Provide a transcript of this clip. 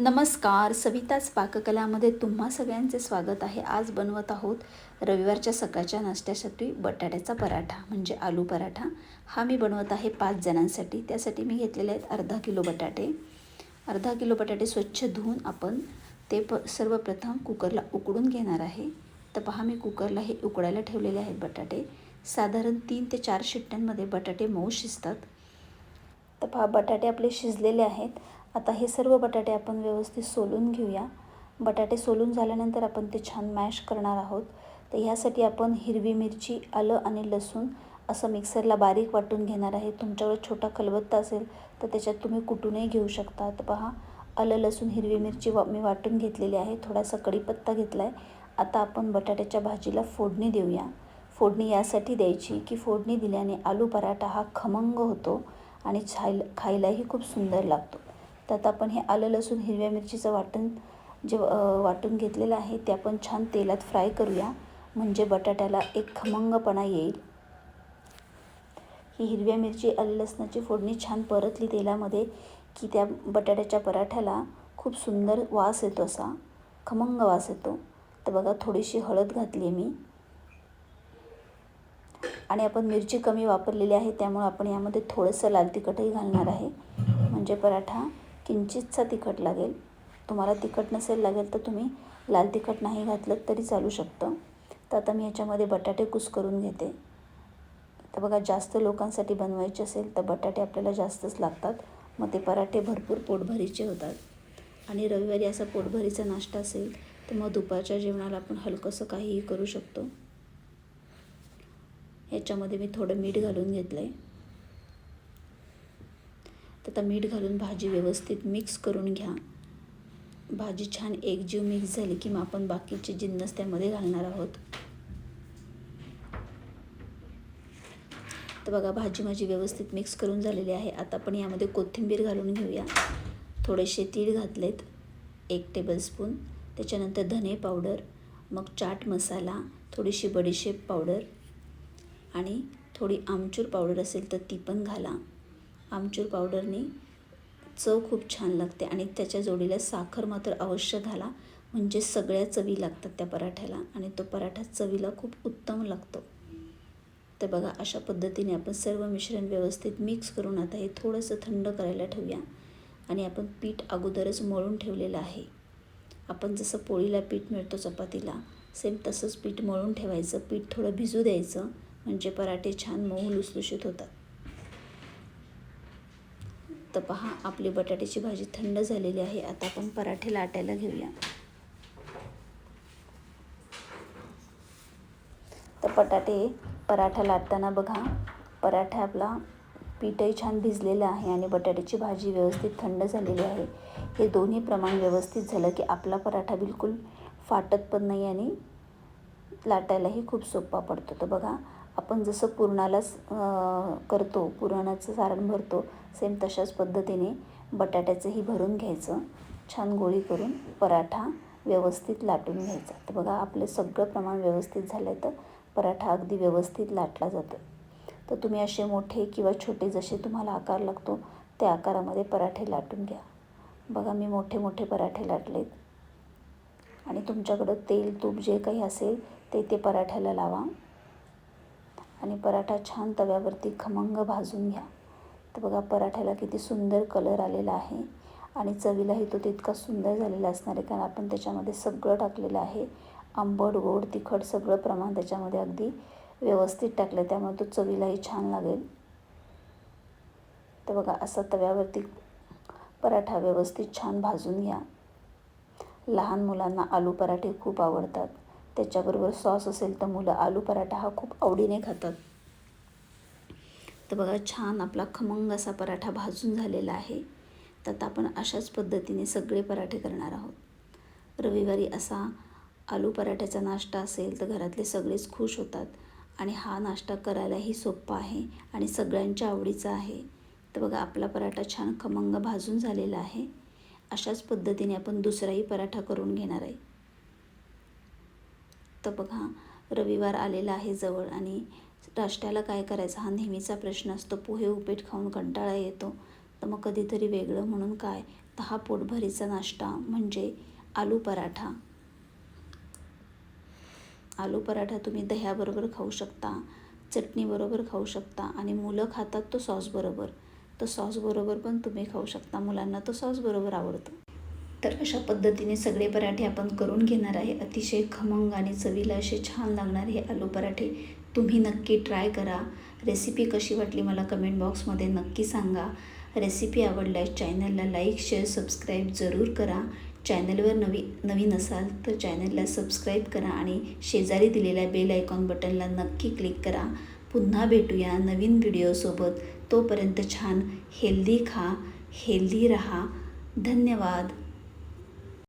नमस्कार सविताच पाककलामध्ये तुम्हा सगळ्यांचे स्वागत आहे. आज बनवत आहोत रविवारच्या सकाळच्या नाश्त्यासाठी बटाट्याचा पराठा म्हणजे आलू पराठा. हा मी बनवत आहे पाच जणांसाठी. त्यासाठी मी घेतलेले आहेत अर्धा किलो बटाटे. अर्धा किलो बटाटे स्वच्छ धुवून आपण ते प सर्वप्रथम कुकरला उकडून घेणार आहे. तर पहा मी कुकरला हे उकडायला ठेवलेले आहेत बटाटे. साधारण तीन ते चार शिट्ट्यांमध्ये बटाटे मऊ शिजतात. तर पहा बटाटे आपले शिजलेले आहेत. आता हे सर्व बटाटे आपण व्यवस्थित सोलून घेऊया. बटाटे सोलून झाल्यानंतर आपण ते छान मॅश करणार आहोत. तर ह्यासाठी आपण हिरवी मिरची आलं आणि लसूण असं मिक्सरला बारीक वाटून घेणार आहे. तुमच्याकडे छोटा कलबत्ता असेल तर त्याच्यात तुम्ही कुटूनही घेऊ शकता तर पहा आलं लसूण हिरवी मिरची वा मी वाटून घेतलेली आहे. थोडासा कढीपत्ता घेतला आहे आता आपण बटाट्याच्या भाजीला फोडणी देऊया. फोडणी यासाठी द्यायची की फोडणी दिल्याने आलू पराठा हा खमंग होतो आणि छाय खायलाही खूप सुंदर लागतो. त्यात आता आपण हे आलं लसूण हिरव्या मिरचीचं वाटण जे वाटून घेतलेलं आहे ते आपण छान तेलात फ्राय करूया. म्हणजे बटाट्याला एक खमंगपणा येईल. ही हिरव्या मिरची आलं लसणाची फोडणी छान परतली तेलामध्ये की त्या बटाट्याच्या पराठ्याला खूप सुंदर वास येतो असा. खमंग वास येतो. तर बघा थोडीशी हळद घातली आहे मी. आणि आपण मिरची कमी वापरलेली आहे त्यामुळे आपण यामध्ये थोडंसं लाल तिखटही घालणार आहे. म्हणजे पराठा किंचितचा तिखट लागेल. तुम्हाला तिखट नसेल लागेल तर तुम्ही लाल तिखट नाही घातलं तरी चालू शकतं. तर आता मी याच्यामध्ये बटाटे कुस करून घेते. तर बघा जास्त लोकांसाठी बनवायचे असेल तर बटाटे आपल्याला जास्तच लागतात. मग ते पराठे भरपूर पोटभरीचे होतात. आणि रविवारी असा पोटभरीचा नाश्ता असेल तर मग दुपारच्या जेवणाला आपण हलकंसं काहीही करू शकतो. याच्यामध्ये मी थोडं मीठ घालून घेतलं आहे तर आता मीठ घालून भाजी व्यवस्थित मिक्स करून घ्या. भाजी छान एकजीव मिक्स झाली की मग आपण बाकीचे जिन्नस त्यामध्ये घालणार आहोत. तर बघा भाजी माझी व्यवस्थित मिक्स करून झालेली आहे. आता आपण यामध्ये कोथिंबीर घालून घेऊया. थोडेसे तीळ घातलेत एक टेबलस्पून त्याच्यानंतर धने पावडर मग चाट मसाला थोडीशी बडीशेप पावडर आणि थोडी आमचूर पावडर असेल तर ती पण घाला. आमचूर पावडरनी चव खूप छान लागते आणि त्याच्या जोडीला साखर मात्र अवश्य घाला. म्हणजे सगळ्या चवी लागतात त्या पराठ्याला आणि तो पराठा चवीला खूप उत्तम लागतो. तर बघा अशा पद्धतीने आपण सर्व मिश्रण व्यवस्थित मिक्स करून आता हे थोडंसं थंड करायला ठेवूया. आणि आपण पीठ अगोदरच मळून ठेवलेलं आहे. आपण जसं पोळीला पीठ मिळतो चपातीला सेम तसंच पीठ मळून ठेवायचं. पीठ थोडं भिजू द्यायचं. म्हणजे पराठे छान मऊ लुसलुशीत होतात. तर पहा आपली बटाट्याची भाजी थंड झालेली आहे. आता आपण पराठे लाटायला घेऊया. तर बटाटे पराठा लाटताना बघा पराठा आपला पीठही छान भिजलेलं आहे आणि बटाट्याची भाजी व्यवस्थित थंड झालेली आहे. हे दोन्ही प्रमाण व्यवस्थित झालं की आपला पराठा बिलकुल फाटत पण नाही आणि लाटायलाही खूप सोपा पडतो. तर बघा आपण जसं पुरणालाच करतो पुरणाचं सारण भरतो सेम तशाच पद्धतीने बटाट्याचंही भरून घ्यायचं. छान गोळी करून पराठा व्यवस्थित लाटून घ्यायचा. तर बघा आपलं सगळं प्रमाण व्यवस्थित झालं तर पराठा अगदी व्यवस्थित लाटला जातो. तर तुम्ही असे मोठे किंवा छोटे जसे तुम्हाला आकार लागतो त्या आकारामध्ये पराठे लाटून घ्या. बघा मी मोठे मोठे पराठे लाटलेत. आणि तुमच्याकडं तेल तूप जे काही असेल ते ते पराठ्याला लावा. आणि पराठा छान तव्यावरती खमंग भाजून घ्या. तर बघा पराठ्याला किती सुंदर कलर आलेला आहे आणि चवीलाही तो तितका सुंदर झालेला असणार आहे. कारण आपण त्याच्यामध्ये सगळं टाकलेलं आहे. आंबट गोड तिखट सगळं प्रमाण त्याच्यामध्ये अगदी व्यवस्थित टाकलं त्यामुळे तो चवीलाही छान लागेल. तर बघा असा तव्यावरती पराठा व्यवस्थित छान भाजून घ्या. लहान मुलांना आलू पराठे खूप आवडतात. त्याच्याबरोबर सॉस असेल तर मुलं आलू पराठा हा खूप आवडीने खातात. तर बघा छान आपला खमंग असा पराठा भाजून झालेला आहे. तर आता आपण अशाच पद्धतीने सगळे पराठे करणार आहोत. रविवारी असा आलू पराठ्याचा नाश्ता असेल तर घरातले सगळेच खुश होतात आणि हा नाश्ता करायलाही सोपा आहे आणि सगळ्यांच्या आवडीचा आहे. तर बघा आपला पराठा छान खमंग भाजून झालेला आहे. अशाच पद्धतीने आपण दुसराही पराठा करून घेणार आहे. तर बघा रविवार आलेला आहे जवळ आणि नाश्त्याला काय करायचं? हा नेहमीचा प्रश्न असतो. पोहे उपीट खाऊन कंटाळा येतो. तर मग कधीतरी वेगळं म्हणून काय? हा पोटभरीचा नाश्ता म्हणजे आलू पराठा. आलू पराठा तुम्ही दह्याबरोबर खाऊ शकता चटणीबरोबर खाऊ शकता आणि मुलं खातात तो सॉसबरोबर. तर सॉसबरोबर पण तुम्ही खाऊ शकता. मुलांना तो सॉसबरोबर आवडतो. तर अशा पद्धतीने सगळे पराठे आपण करून घेणार आहे. अतिशय खमंग आणि चवीला असे छान लागणारे हे आलू पराठे. तुम्ही नक्की ट्राय करा. रेसिपी कशी वाटली मला कमेंट बॉक्समध्ये नक्की सांगा. रेसिपी आवडल्यास चॅनलला लाईक शेअर सबस्क्राईब जरूर करा. चॅनलवर नवी नवीन असाल तर चॅनलला सबस्क्राईब करा आणि शेजारी दिलेल्या बेल आयकॉन बटनला नक्की क्लिक करा. पुन्हा भेटूया नवीन व्हिडिओसोबत. तोपर्यंत छान हेल्दी खा हेल्दी रहा. धन्यवाद.